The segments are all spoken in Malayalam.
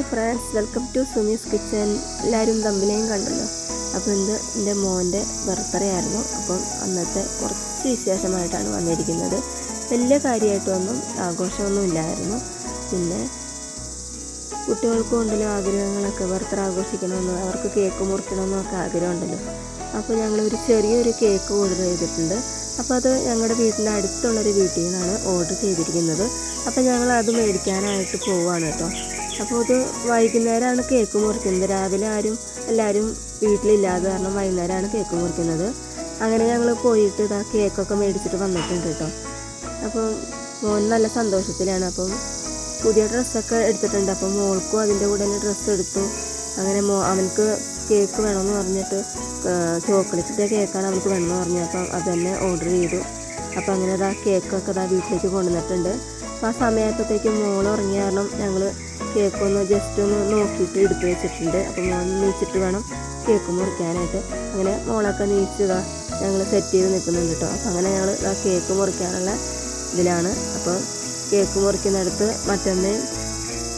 Welcome to Sumi's kitchen. എല്ലാവരും തമ്മിലേയും കണ്ടല്ലോ. അപ്പോൾ ഇന്ന് എന്റെ മോന്റെ ബർത്ത്ഡേ ആയിരുന്നു. അപ്പം അന്നത്തെ കുറച്ച് വിശേഷമായിട്ടാണ് വന്നിരിക്കുന്നത്. വലിയ കാര്യമായിട്ടൊന്നും ആഘോഷമൊന്നും ഇല്ലായിരുന്നു. പിന്നെ കുട്ടികൾക്കും ഉണ്ടല്ലോ ആഗ്രഹങ്ങളൊക്കെ. ബർത്ത്ഡേ ആഘോഷിക്കണമെന്ന് അവർക്ക് കേക്ക് മുറിക്കണമെന്നൊക്കെ ആഗ്രഹമുണ്ടല്ലോ. അപ്പോൾ ഞങ്ങളൊരു ചെറിയൊരു കേക്ക് ഓർഡർ ചെയ്തിട്ടുണ്ട്. അപ്പോൾ അത് ഞങ്ങളുടെ വീട്ടിന്റെ അടുത്തുള്ളൊരു വീട്ടിൽ നിന്നാണ് ഓർഡർ ചെയ്തിരിക്കുന്നത്. അപ്പോൾ ഞങ്ങൾ അത് മേടിക്കാനായിട്ട് പോവുകയാണ് കേട്ടോ. അപ്പോൾ അത് വൈകുന്നേരമാണ് കേക്ക് മുറിക്കുന്നത്. രാവിലെ ആരും എല്ലാവരും വീട്ടിലില്ലാതെ കാരണം വൈകുന്നേരമാണ് കേക്ക് മുറിക്കുന്നത്. അങ്ങനെ ഞങ്ങൾ പോയിട്ട് ഇതാ കേക്കൊക്കെ മേടിച്ചിട്ട് വന്നിട്ടുണ്ട് കേട്ടോ. അപ്പോൾ മോൻ നല്ല സന്തോഷത്തിലാണ്. അപ്പം പുതിയ ഡ്രസ്സൊക്കെ എടുത്തിട്ടുണ്ട്. അപ്പം മോൾക്കും അതിന്റെ കൂടെ തന്നെ ഡ്രസ്സ് എടുത്തു. അങ്ങനെ മോ അവനക്ക് കേക്ക് വേണമെന്ന് പറഞ്ഞിട്ട് ചോക്ലേറ്റിന്റെ കേക്കാണ് അവൾക്ക് വേണമെന്ന് പറഞ്ഞു അപ്പം അത് തന്നെ ഓർഡർ ചെയ്തു. അപ്പോൾ അങ്ങനെ അതാ കേക്കൊക്കെ അതാ വീട്ടിലേക്ക് കൊണ്ടുവന്നിട്ടുണ്ട്. അപ്പോൾ ആ സമയത്തേക്ക് മോൾ ഉറങ്ങിയ കാരണം ഞങ്ങൾ കേക്കൊന്ന് ജസ്റ്റ് ഒന്ന് നോക്കിയിട്ട് എടുത്ത് വെച്ചിട്ടുണ്ട്. അപ്പോൾ മോൻ നീച്ചിട്ട് വേണം കേക്ക് മുറിക്കാനായിട്ട്. അങ്ങനെ മോളൊക്കെ നീച്ചുക ഞങ്ങൾ സെറ്റ് ചെയ്ത് നിൽക്കുന്നുണ്ട് കേട്ടോ അപ്പോൾ അങ്ങനെ ഞങ്ങൾ ആ കേക്ക് മുറിക്കാനുള്ള ഇതിലാണ്. അപ്പോൾ കേക്ക് മുറിക്കുന്നിടത്ത് മറ്റൊന്നേയും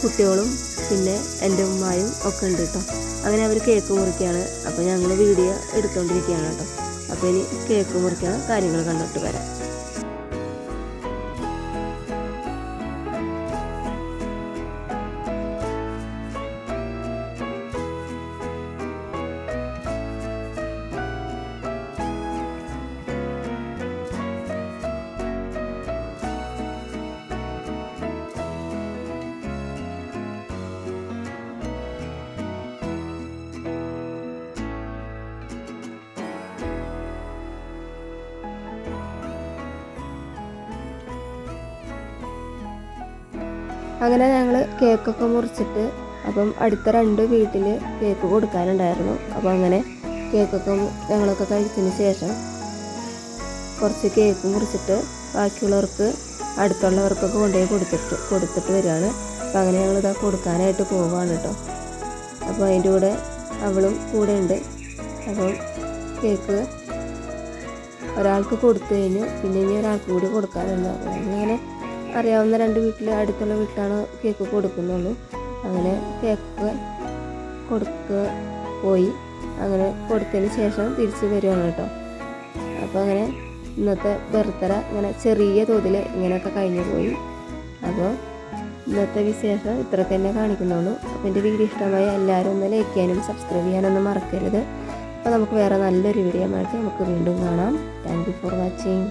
കുട്ടികളും പിന്നെ എന്റെ ഉമ്മായും ഒക്കെ ഉണ്ട് കേട്ടോ അങ്ങനെ അവർ കേക്ക് മുറിക്കുകയാണ് അപ്പോൾ ഞങ്ങൾ വീഡിയോ എടുത്തുകൊണ്ടിരിക്കുകയാണ് കേട്ടോ അപ്പോൾ ഇനി കേക്ക് മുറിക്കുന്ന കാര്യങ്ങൾ കണ്ടിട്ട് വരാം. അങ്ങനെ ഞങ്ങൾ കേക്കൊക്കെ മുറിച്ചിട്ട് അപ്പം അടുത്ത രണ്ട് വീട്ടിൽ കേക്ക് കൊടുക്കാനുണ്ടായിരുന്നു. അപ്പം അങ്ങനെ കേക്കൊക്കെ ഞങ്ങളൊക്കെ കഴിച്ചതിന് ശേഷം കുറച്ച് കേക്ക് മുറിച്ചിട്ട് ബാക്കിയുള്ളവർക്ക് അടുത്തുള്ളവർക്കൊക്കെ കൊണ്ടുപോയി കൊടുത്തിട്ട് കൊടുത്തിട്ട് വരികയാണ്. അപ്പം അങ്ങനെ ഞങ്ങളിതാ കൊടുക്കാനായിട്ട് പോവുകയാണ് കേട്ടോ അപ്പോൾ അതിന്റെ കൂടെ അവളും കൂടെ ഉണ്ട് അപ്പം കേക്ക് ഒരാൾക്ക് കൊടുത്തു കഴിഞ്ഞു. പിന്നെ ഇനി ഒരാൾക്ക് കൂടി കൊടുക്കാനുണ്ട്. അങ്ങനെ അറിയാവുന്ന രണ്ട് വീട്ടിൽ അടുത്തുള്ള വീട്ടിലാണ് കേക്ക് കൊടുക്കുന്നുള്ളൂ. അങ്ങനെ കേക്ക് കൊടുക്കുക പോയി. അങ്ങനെ കൊടുത്തതിന് ശേഷം തിരിച്ച് വരുവാണ് കേട്ടോ. അപ്പോൾ അങ്ങനെ ഇന്നത്തെ ബർത്ത്ഡേ ഇങ്ങനെ ചെറിയ തോതിൽ ഇങ്ങനെയൊക്കെ കഴിഞ്ഞു പോയി. അപ്പോൾ ഇന്നത്തെ വിശേഷം ഇത്രയൊക്കെ തന്നെ കാണിക്കുന്നുള്ളൂ. അപ്പോൾ എന്റെ വീഡിയോ ഇഷ്ടമായ എല്ലാവരും ഒന്ന് ലൈക്ക് ചെയ്യാനും സബ്സ്ക്രൈബ് ചെയ്യാനൊന്നും മറക്കരുത്. അപ്പോൾ നമുക്ക് വേറെ നല്ലൊരു വീഡിയോ ആയിട്ട് നമുക്ക് വീണ്ടും കാണാം. Thank you for watching